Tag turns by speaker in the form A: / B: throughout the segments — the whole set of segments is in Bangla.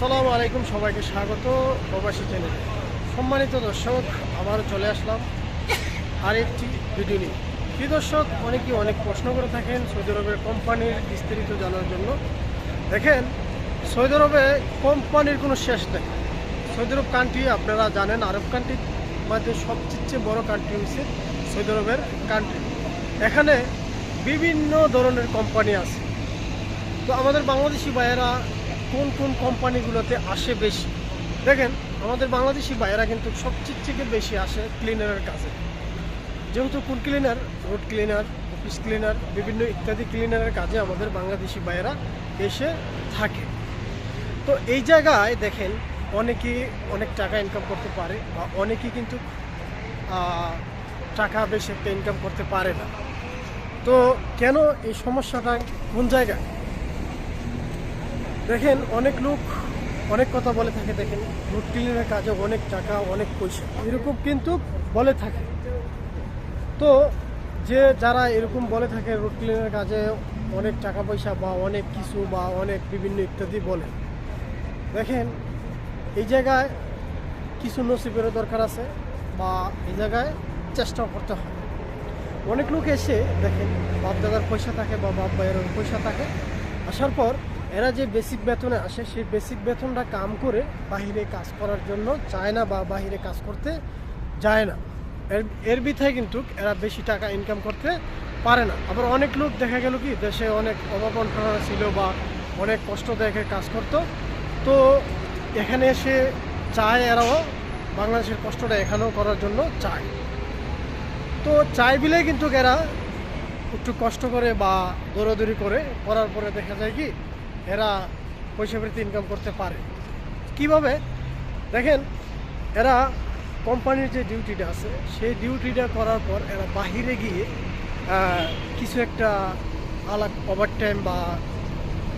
A: আসসালামু আলাইকুম, সবাইকে স্বাগত প্রবাসী চ্যানেলে। সম্মানিত দর্শক আবার চলে আসলাম আরেকটি ভিডিও নিয়ে। কি দর্শক অনেকেই অনেক প্রশ্ন করে থাকেন সৌদি আরবের কোম্পানির বিস্তারিত জানার জন্য। দেখেন, সৌদি আরবে কোম্পানির কোনো শেষ নেই। সৌদি আরব কান্ট্রি আপনারা জানেন, আরব কান্ট্রির মধ্যে সবচেয়ে বড় কান্ট্রি হচ্ছে সৌদি আরবের কান্ট্রি এখানে বিভিন্ন ধরনের কোম্পানি আছে। তো আমাদের বাংলাদেশি ভাইয়েরা কোন কোন কোম্পানিগুলোতে আসে বেশি? দেখেন, আমাদের বাংলাদেশি ভাইয়েরা কিন্তু সবচেয়ে থেকে বেশি আসে ক্লিনারের কাজে। যেহেতু কোন cleaner road cleaner office cleaner বিভিন্ন ইত্যাদি ক্লিনারের কাজে আমাদের বাংলাদেশি ভাইয়েরা এসে থাকে। তো এই জায়গায় দেখেন অনেকেই অনেক টাকা ইনকাম করতে পারে বা অনেকেই কিন্তু টাকা বেশি একটা ইনকাম করতে পারে না। তো কেন এই সমস্যাটা কোন জায়গায়? দেখেন, অনেক লোক অনেক কথা বলে থাকে, দেখেন। রুট ক্লিনের কাজে অনেক টাকা, অনেক পয়সা। এরকম কিন্তু বলে থাকে। তো যে যারা এরকম বলে থাকে রুট ক্লিনের কাজে অনেক টাকা পয়সা বা অনেক কিছু বা অনেক বিভিন্ন ইত্যাদি বলে। দেখেন, এই জায়গায় কিছু নসিবেরও দরকার আছে বা এই জায়গায় চেষ্টা করতে হয়। অনেক লোক এসে দেখেন বাপ দাদার পয়সা থাকে বা বাপ ভাইয়ের পয়সা থাকে। আসার পর এরা যে বেসিক বেতনে আসে, সেই বেসিক বেতনটা কাম করে বাহিরে কাজ করার জন্য চায় না বা বাহিরে কাজ করতে যায় না। এর এর বিথায় কিন্তু এরা বেশি টাকা ইনকাম করতে পারে না। আবার অনেক লোক দেখা গেল কি, দেশে অনেক অভাব অনটন ছিল বা অনেক কষ্ট দেখে কাজ করতো। তো এখানে এসে চায় এরাও, বাংলাদেশের কষ্টটা এখানেও করার জন্য চায়। তো চাই বিলে কিন্তু এরা একটু কষ্ট করে বা দৌড়াদৌড়ি করে, করার পরে দেখা যায় কি এরা পয়সা পেতে ইনকাম করতে পারে। কীভাবে? দেখেন, এরা কোম্পানির যে ডিউটিটা আছে, সেই ডিউটিটা করার পর এরা বাহিরে গিয়ে কিছু একটা আলাদা ওভার টাইম বা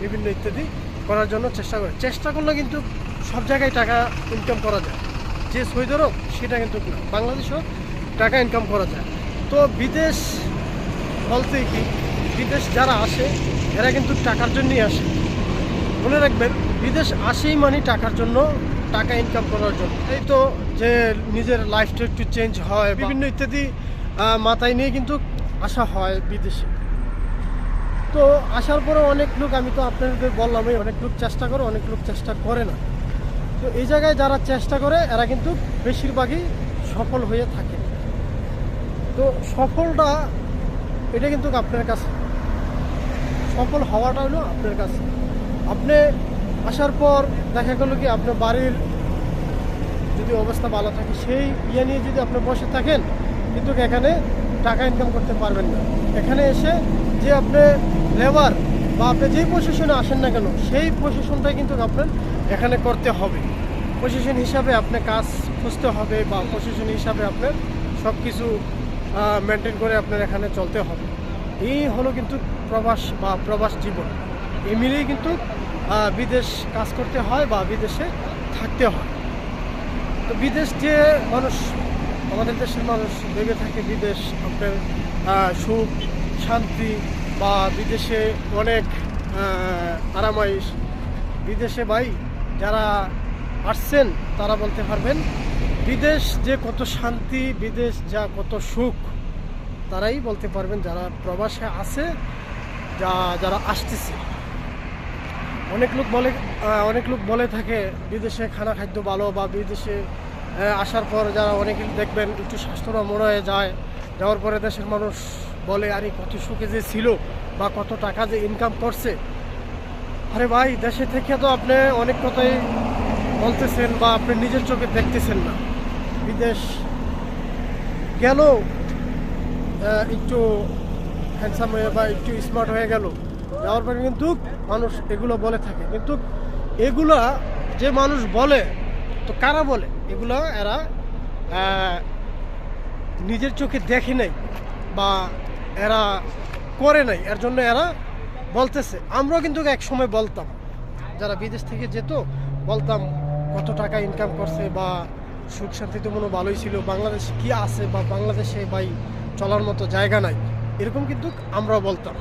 A: বিভিন্ন ইত্যাদি করার জন্য চেষ্টা করে। চেষ্টা করলে কিন্তু সব জায়গায় টাকা ইনকাম করা যায়। যে সৌদি আরব সেটা কিন্তু না। বাংলাদেশেও টাকা ইনকাম করা যায়। তো বিদেশ বলতে কি, বিদেশ যারা আসে, এরা কিন্তু টাকার জন্যই আসে। মনে রাখবেন, বিদেশ আসেই মানে টাকার জন্য টাকা ইনকাম করার জন্য। এই তো যে নিজের লাইফটা একটু চেঞ্জ হয় বিভিন্ন ইত্যাদি মাথায় নিয়ে কিন্তু আসা হয় বিদেশে। তো আসার পরে অনেক লোক, আমি তো আপনাদের বললামই, অনেক লোক চেষ্টা করে, অনেক লোক চেষ্টা করে না। তো এই জায়গায় যারা চেষ্টা করে, এরা কিন্তু বেশিরভাগই সফল হয়ে থাকে। তো সফলটা, এটা কিন্তু আপনার কাছে। সফল হওয়াটা হলো আপনার কাছে। আপনি আসার পর দেখা গেল কি আপনার বাড়ির যদি অবস্থা ভালো থাকে, সেই ইয়ে নিয়ে যদি আপনি বসে থাকেন, কিন্তু এখানে টাকা ইনকাম করতে পারবেন না। এখানে এসে যে আপনি লেবার বা আপনি যেই পজিশনে আসেন না কেন, সেই পজিশনটাই কিন্তু আপনার এখানে করতে হবে। পজিশন হিসাবে আপনি কাজ খুঁজতে হবে বা পজিশন হিসাবে আপনার সব কিছু মেনটেন করে আপনার এখানে চলতে হবে। এই হলো কিন্তু প্রবাস বা প্রবাস জীবন। এই মিলেই কিন্তু বিদেশ কাজ করতে হয় বা বিদেশে থাকতে হয়। তো বিদেশ যে মানুষ, আমাদের দেশের মানুষ ভেবে থাকে বিদেশ, আপনার সুখ, শান্তি বা বিদেশে অনেক আরামাইশ। বিদেশে ভাই, যারা আসছেন, তারা বলতে পারবেন, বিদেশ যে কত শান্তি, বিদেশ যা কত সুখ, তারাই বলতে পারবেন যারা প্রবাসে আছে, যা, যারা আসতেছে। অনেক লোক বলে অনেক লোক বলে থাকে, বিদেশে খানা খাদ্য ভালো বা বিদেশে আসার পর যারা অনেকে দেখবেন একটু স্বাস্থ্যটা মনে হয়ে যায়, যাওয়ার পরে দেশের মানুষ বলে, আরে, কত সুখে যে ছিল বা কত টাকা যে ইনকাম করছে। আরে ভাই, দেশে থেকে তো আপনি অনেক কথাই বলতেছেন বা আপনি নিজের চোখে দেখতেছেন না। বিদেশ গেল একটু হ্যান্ডসাম হয়ে বা একটু স্মার্ট হয়ে গেল। যাওয়ার পরে কিন্তু মানুষ এগুলো বলে থাকে। কিন্তু এগুলা যে মানুষ বলে, তো কারা বলে? এগুলো এরা নিজের চোখে দেখে নাই বা এরা করে নাই। এর জন্য এরা বলতেছে। আমরাও কিন্তু এক সময় বলতাম। যারা বিদেশ থেকে যেত, বলতাম কত টাকা ইনকাম করছে বা সুখ শান্তি তো মনে ভালোই ছিল। বাংলাদেশে কি আছে বা বাংলাদেশে ভাই চলার মতো জায়গা নাই। এরকম কিন্তু আমরাও বলতাম।